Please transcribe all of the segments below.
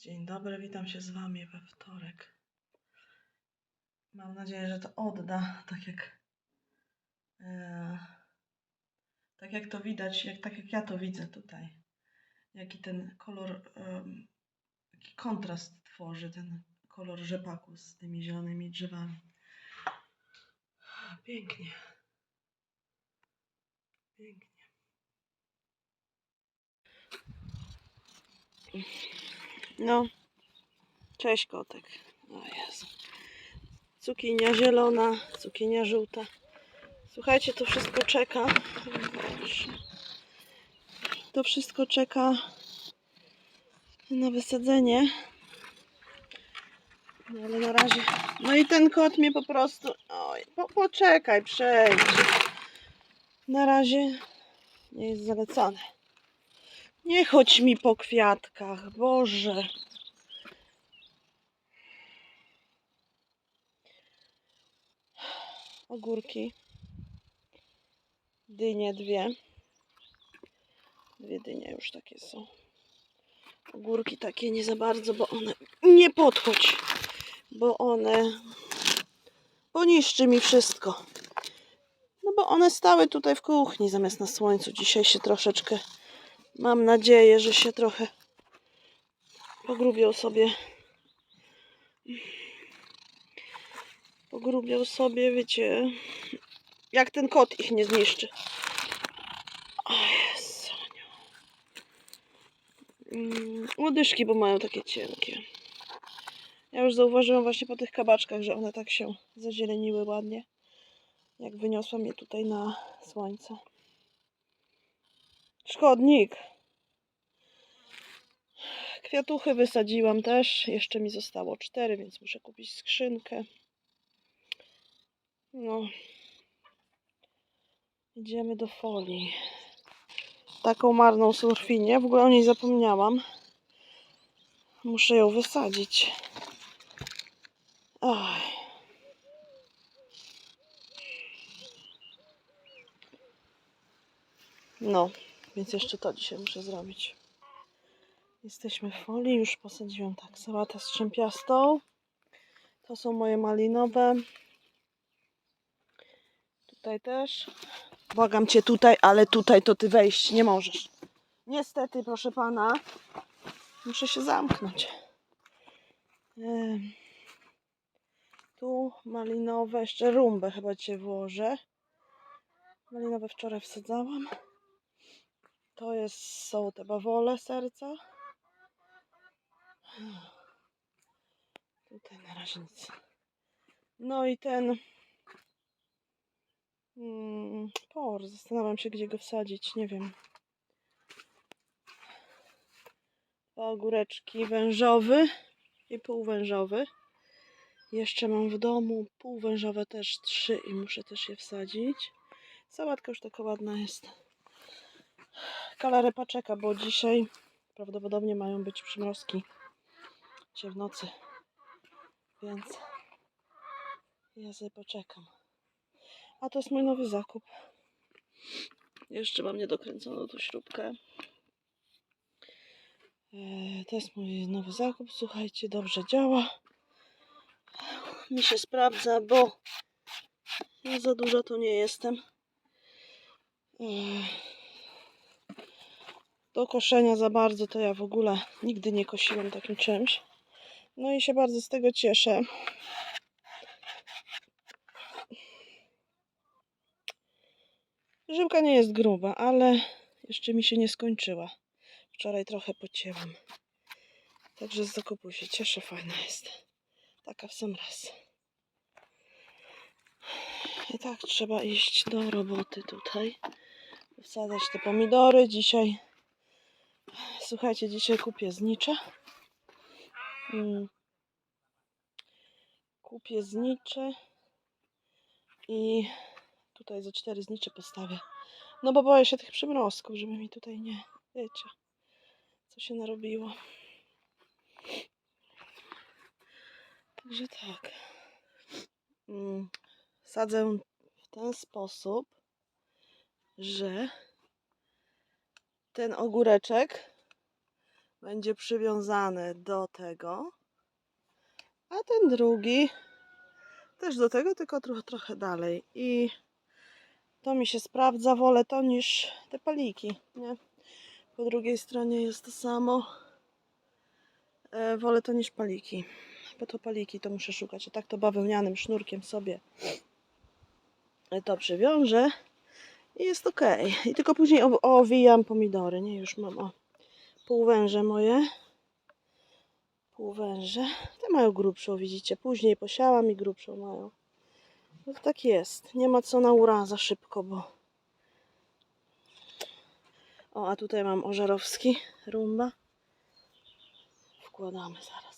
Dzień dobry, witam się z Wami we wtorek. Mam nadzieję, że to odda, tak jak, e, tak jak to widać, jak, tak jak ja to widzę tutaj. Jaki ten kolor, jaki kontrast tworzy ten kolor rzepaku z tymi zielonymi drzewami. Pięknie. Pięknie. No, cześć kotek. O Jezu. Cukinia zielona, cukinia żółta. Słuchajcie, to wszystko czeka. To wszystko czeka na wysadzenie. No ale na razie. No i ten kot mnie po prostu. Oj, po, poczekaj, przejdź. Na razie nie jest zalecany. Nie chodź mi po kwiatkach, Boże. Ogórki. Dynie dwie. Dwie dynie już takie są. Ogórki takie nie za bardzo, bo one... Nie podchodź, bo one... Poniszczy mi wszystko. No bo one stały tutaj w kuchni zamiast na słońcu. Dzisiaj się troszeczkę Mam nadzieję, że się trochę pogrubią sobie. Pogrubią sobie, wiecie, jak ten kot ich nie zniszczy. O Jezu. Mm, Łodyżki, bo mają takie cienkie. Ja już zauważyłam właśnie po tych kabaczkach, że one tak się zazieleniły ładnie. Jak wyniosłam je tutaj na słońce. Szkodnik. Kwiatuchy wysadziłam też. Jeszcze mi zostało cztery, więc muszę kupić skrzynkę. No. Idziemy do folii. Taką marną surfinię. W ogóle o niej zapomniałam. Muszę ją wysadzić. No, więc jeszcze to dzisiaj muszę zrobić. Jesteśmy w folii, już posadziłam tak, sałatę strzępiastą. To są moje malinowe. Tutaj też. Błagam cię tutaj, ale tutaj to ty wejść nie możesz. Niestety, proszę pana, muszę się zamknąć. Tu malinowe, jeszcze rumbę chyba cię włożę. Malinowe wczoraj wsadzałam. To jest, są te bawole serca. Tutaj na razie nic. No i ten mm, por. Zastanawiam się, gdzie go wsadzić. Nie wiem. Dwa ogóreczki wężowy i półwężowy. Jeszcze mam w domu półwężowe też trzy i muszę też je wsadzić. Sałatka już taka ładna jest. Kalarę paczeka, bo dzisiaj prawdopodobnie mają być przymrozki cię w nocy. Więc ja sobie poczekam. A to jest mój nowy zakup. Jeszcze mam niedokręconą tu śrubkę. Eee, To jest mój nowy zakup. Słuchajcie, dobrze działa. Mi się sprawdza, bo ja za dużo to nie jestem. Do koszenia za bardzo to ja w ogóle nigdy nie kosiłam takim czymś. No i się bardzo z tego cieszę. Żyłka nie jest gruba, ale jeszcze mi się nie skończyła. Wczoraj trochę pocięłam. Także z zakupu się cieszę, fajna jest. Taka w sam raz. I tak trzeba iść do roboty tutaj. Wsadzać te pomidory. Dzisiaj, słuchajcie, dzisiaj kupię znicze. Mm. Kupię znicze i tutaj ze cztery znicze postawię. No bo boję się tych przymrozków, żeby mi tutaj nie, wiecie, co się narobiło. Także tak. Mm, Sadzę w ten sposób, że ten ogóreczek będzie przywiązany do tego, a ten drugi też do tego, tylko trochę, dalej. I to mi się sprawdza, wolę to niż te paliki, nie? Po drugiej stronie jest to samo. E, wolę to niż paliki, bo to paliki to muszę szukać, a tak to bawełnianym sznurkiem sobie to przywiążę jest ok. I tylko później owijam pomidory, nie? Już mam o półwęże moje. Półwęże. Te mają grubszą, widzicie. Później posiałam i grubszą mają. No tak jest. Nie ma co na uraza szybko, bo... O, a tutaj mam ożarowski rumba. Wkładamy zaraz.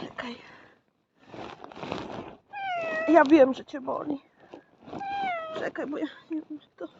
Czekaj. Ja wiem, że cię boli. Czekaj, bo ja nie wiem, jak to.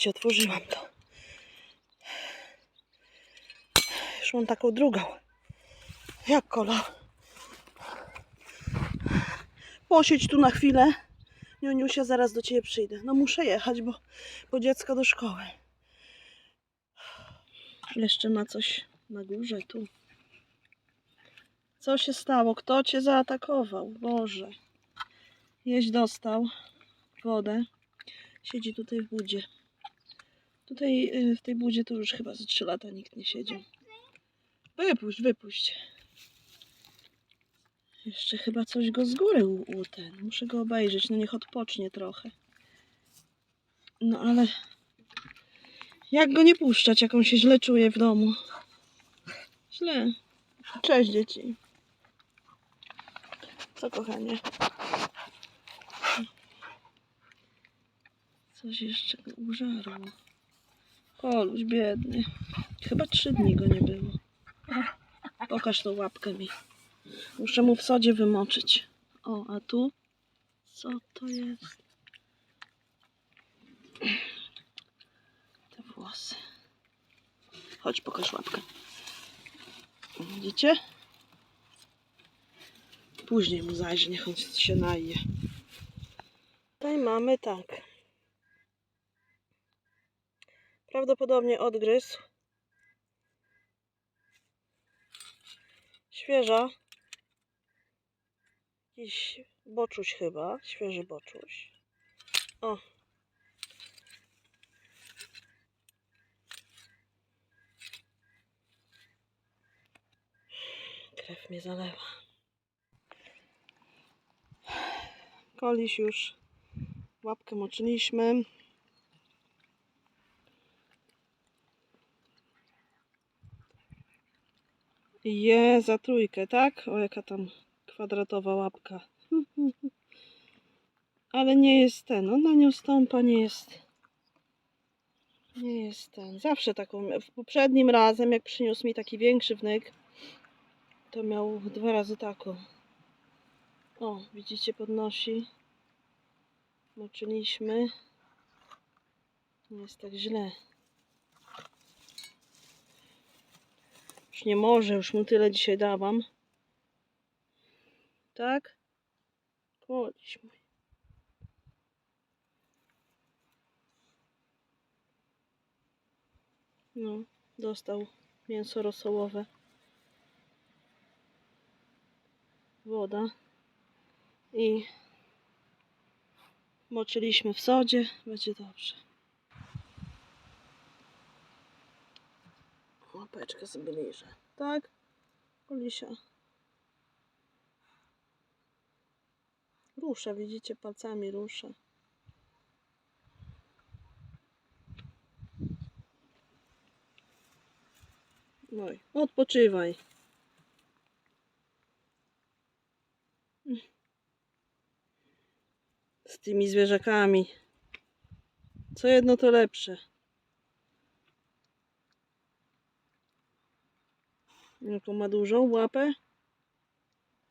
Chodźcie, otworzyłam to. Już mam taką drugą. Jak kolor? Posiedź tu na chwilę. Nioniusia, zaraz do ciebie przyjdę. No muszę jechać, bo po dziecko do szkoły. Jeszcze ma coś na górze tu. Co się stało? Kto cię zaatakował? Boże. Jeź dostał wodę. Siedzi tutaj w budzie. Tutaj y, w tej budzie to już chyba ze 3 lata nikt nie siedział. Wypuść, wypuść. Jeszcze chyba coś go z góry u, ten. Muszę go obejrzeć, no niech odpocznie trochę. No ale jak go nie puszczać, jak on się źle czuje w domu? Źle. Cześć dzieci. Co kochanie? Coś jeszcze go użarło. Koluś biedny. Chyba trzy dni go nie było. Pokaż tą łapkę mi. Muszę mu w sodzie wymoczyć. O, a tu? Co to jest? Te włosy. Chodź, pokaż łapkę. Widzicie? Później mu zajrzy, niech on się naje. Tutaj mamy tak. Prawdopodobnie odgryzł. Świeża. Jakiś boczuś chyba. Świeży boczuś. O. Krew mnie zalewa. Koliś już. Łapkę moczyliśmy. Je za trójkę, tak? O, jaka tam kwadratowa łapka. Ale nie jest ten. Ona nie stąpa, nie jest. Nie jest ten. Zawsze taką. W poprzednim razem, jak przyniósł mi taki większy wnyk, To miał dwa razy taką. O, widzicie, podnosi. Moczyliśmy. Nie jest tak źle. Nie może, już mu tyle dzisiaj dałam. Tak? Koliś mój. No, dostał mięso rosołowe. Woda. I moczyliśmy w sodzie. Będzie dobrze. Łapeczkę zbliżę. Tak? Olisia. Rusza, widzicie, palcami rusza. No i odpoczywaj. Z tymi zwierzakami. Co jedno to lepsze. Jaką ma dużą łapę?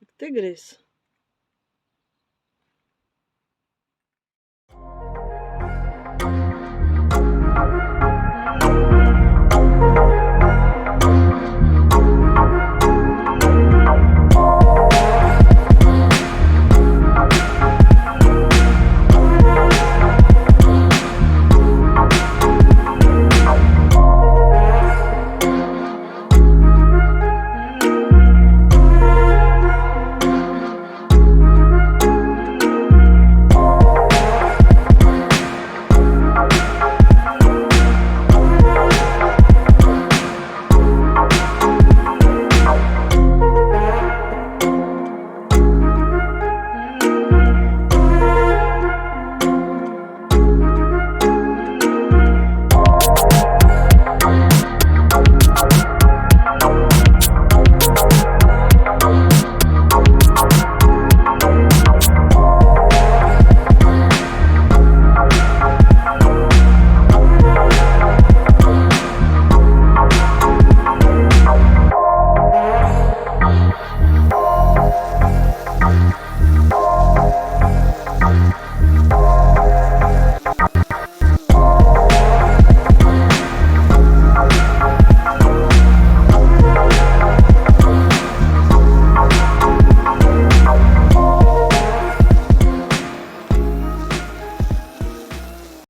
Jak tygrys.